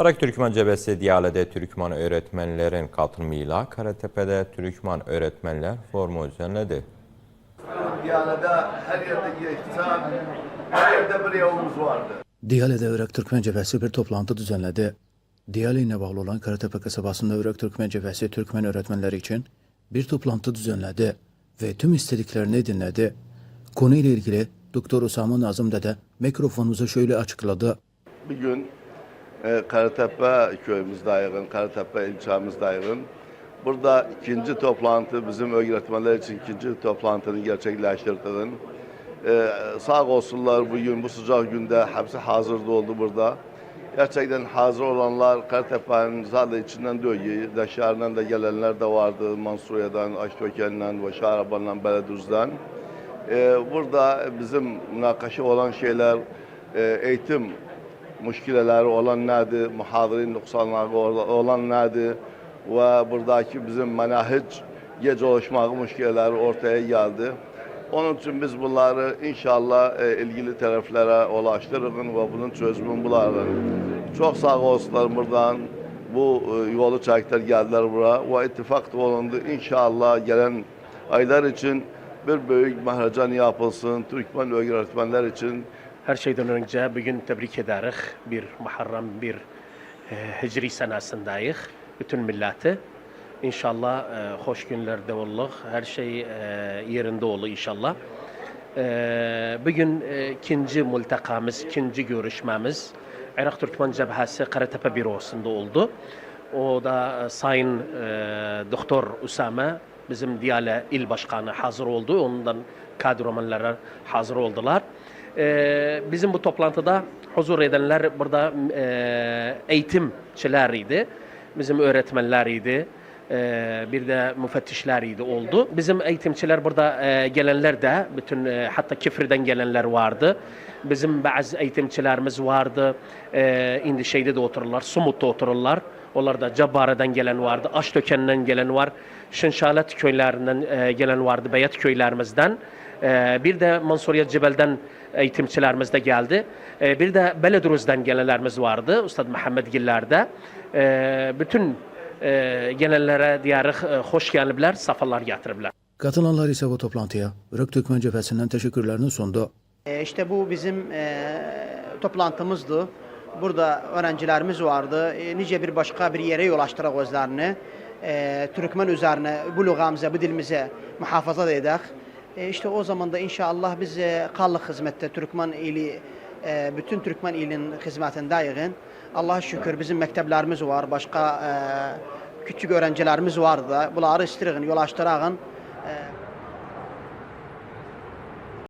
Arak Türkmen Cebesi Diyale'de Türkmen öğretmenlerin katılımıyla Karatepe'de Türkmen Öğretmenler Forumu düzenledi. Diyalada her yerde ihtisam, her yerde bir yolumuz vardı. Diyale'de Irak Türkmen Cebesi bir toplantı düzenledi. Diyale ile bağlı olan Karatepe kasabasında Irak Türkmen Cebesi Türkmen öğretmenleri için bir toplantı düzenledi ve tüm istediklerini dinledi. Konuyla ilgili Doktor Usama Nazım Dede mikrofonumuza şöyle açıkladı. Bugün e, Karatepe köyümüzdeyiz, Karatepe ilçemizdeyiz. Burada ikinci toplantı bizim öğretmenler için ikinci toplantını gerçekleştirdik. E, sağ olsunlar bugün bu sıcak günde hepsi hazırda oldu burada. Gerçekten hazır olanlar Karatepe'nin zaten içinden değil, dışarıdan da gelenler de vardı. Mansuriya'dan, Aştöken'den ve Şahraban'dan, Beledüz'den. Ee, burada bizim münakaşa olan şeyler, e, eğitim müşkileleri olan nedir, muhadirin noksanları olan nedir ve buradaki bizim menahic gece oluşmağı müşkileleri ortaya geldi. Onun için biz bunları inşallah e, ilgili taraflara ulaştırırız ve bunun çözümünü bularız. Çok sağ olsunlar buradan bu e, yolu çektiler geldiler buraya ve ittifak olundu. İnşallah gelen aylar için bir büyük mahracan yapılsın. Türkmen öğretmenler için Her şeyden önce bugün tebrik ederiz. Bir Muharrem bir e, Hicri senasındayız. Bütün milleti. İnşallah e, hoş günlerde olduk. Her şey e, yerinde olur inşallah. E, bugün e, ikinci multakamız, ikinci görüşmemiz Irak Türkmen Cebhası Karatepe Bürosu'nda oldu. O da e, Sayın e, Doktor Usame bizim Diyale İl Başkanı hazır oldu. Ondan kadromanlara hazır oldular. E, bizim bu toplantıda huzur edenler burada e, eğitimçileriydi. Bizim öğretmenleriydi. E, bir de müfettişleriydi oldu. Bizim eğitimçiler burada e, gelenler de bütün e, hatta Kifri'den gelenler vardı. Bizim bazı eğitimçilerimiz vardı. E, indi şeyde de otururlar, Sumut'ta otururlar. Onlar da Cabbare'den gelen vardı, Aştöken'den gelen var, Şınşalet köylerinden e, gelen vardı, Beyat köylerimizden. E, bir de Mansuriye Cebel'den eğitimçilerimiz de geldi. E, bir de Beleduruz'dan gelenlerimiz vardı, Ustad Muhammed Giller'de. E, bütün e, gelenlere diyarıq e, hoş gelibler, safalar getiribler. Katılanlar ise bu toplantıya Irak Türkmen Cebesi'nden teşekkürlerini sundu. E, İşte bu bizim e, toplantımızdı. Burada öğrencilerimiz vardı. E, nice bir başka bir yere yol açtıraq özlerini. E, Türkmen üzerine bu lügamıza, bu dilimize muhafaza edək. E, işte o zaman da inşallah biz e, hizmette Türkmen ili, e, bütün Türkmen ilin hizmetindeyik. Allah'a şükür bizim mekteplerimiz var, başka e, küçük öğrencilerimiz vardı. Bunları istirik, yol açtırağın. E,